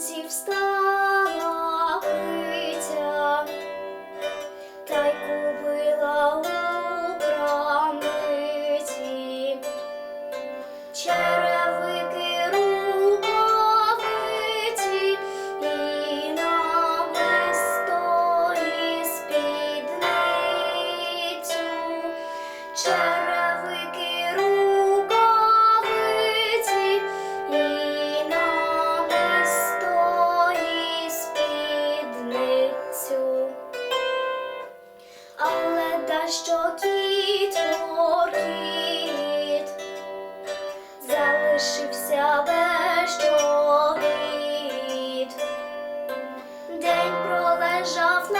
сонці встав. що кіт моркіт залишився без чобіт, день пролежав на.